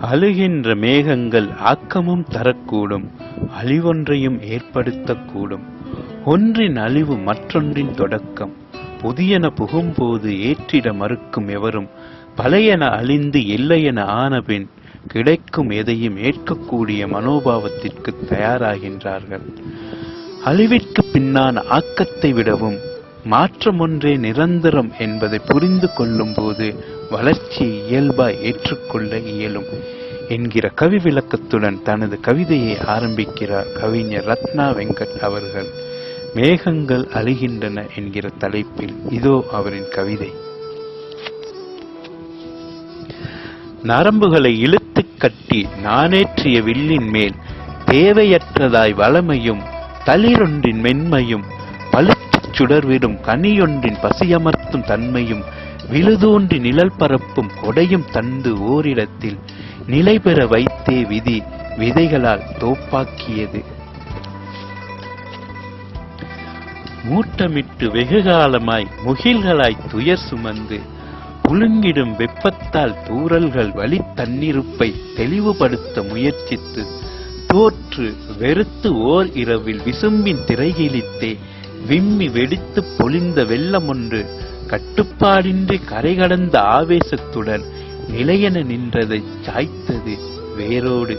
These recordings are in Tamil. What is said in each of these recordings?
அழுகின்ற மேகங்கள் ஆக்கமும் தரக்கூடும் அழிவொன்றையும் ஏற்படுத்தக்கூடும். ஒன்றின் அழிவு மற்றொன்றின் தொடக்கம். புதியன புகும்போது ஏற்றிட மறுக்கும் எவரும் பழையன அழிந்து எல்லையென ஆனபின் கிடைக்கும் எதையும் ஏற்கக்கூடிய மனோபாவத்திற்கு தயாராகின்றார்கள். அழிவிற்கு பின்னான ஆக்கத்தை விடவும் மாற்றம் ஒன்றே நிரந்தரம் என்பதை புரிந்து கொள்ளும் போது வளர்ச்சியை இயல்பாய் ஏற்றுக்கொள்ள இயலும் என்கிற கவி விளக்கத்துடன் தனது கவிதையை ஆரம்பிக்கிறார் கவிஞர் ரத்னா வெங்கட் அவர்கள். மேகங்கள் அழிகின்றன என்கிற தலைப்பில் இதோ அவரின் கவிதை. நரம்புகளை இழுத்து கட்டி நானேற்றிய வில்லின் மேல் தேவையற்றதாய் வளமையும் தளிரொன்றின் மென்மையும் பழுத்த சுடர்விடும் கனியொன்றின் பசியமர்த்தும் தன்மையும் விழுதோன்றி நிழல் பரப்பும் கொடையும் தந்து ஓரிடத்தில் நிலை பெற வைத்தே விதி விதைகளால் தோப்பாக்கியது. மூட்டமிட்டு வெகுகாலமாய் முகில்களாய் துயர் சுமந்து புழுங்கிடும் வெப்பத்தால் தூறல்கள் வழி தன்னிருப்பை தெளிவுபடுத்த முயற்சித்து தோற்று வெறுத்து ஓர் இரவில் விசும்பின் திரைகிழித்தே விம்மி வெடித்து பொழிந்த வெள்ளம் ஒன்று கட்டுப்பாடின்றி கரை கடந்த ஆவேசத்துடன் நிலையென நின்றதை சாய்த்தது வேரோடு.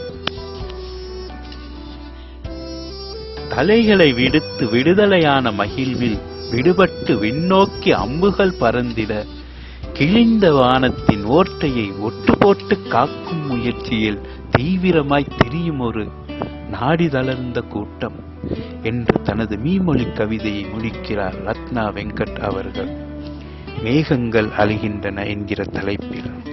தலைகளை விடுத்து விடுதலையான மகிழ்வில் விடுபட்டு விண்ணோக்கி அம்புகள் பறந்திட கிழிந்த வானத்தின் ஓட்டையை ஒட்டு போட்டு காக்கும் முயற்சியில் தீவிரமாய் திரியும் ஒரு நாடி தளர்ந்த கூட்டம். என்று தனது மீமொழி கவிதையை முடிக்கிறார் ரத்னா வெங்கட் அவர்கள். மேகங்கள் அழிகின்றன என்கிற தலைப்பில்.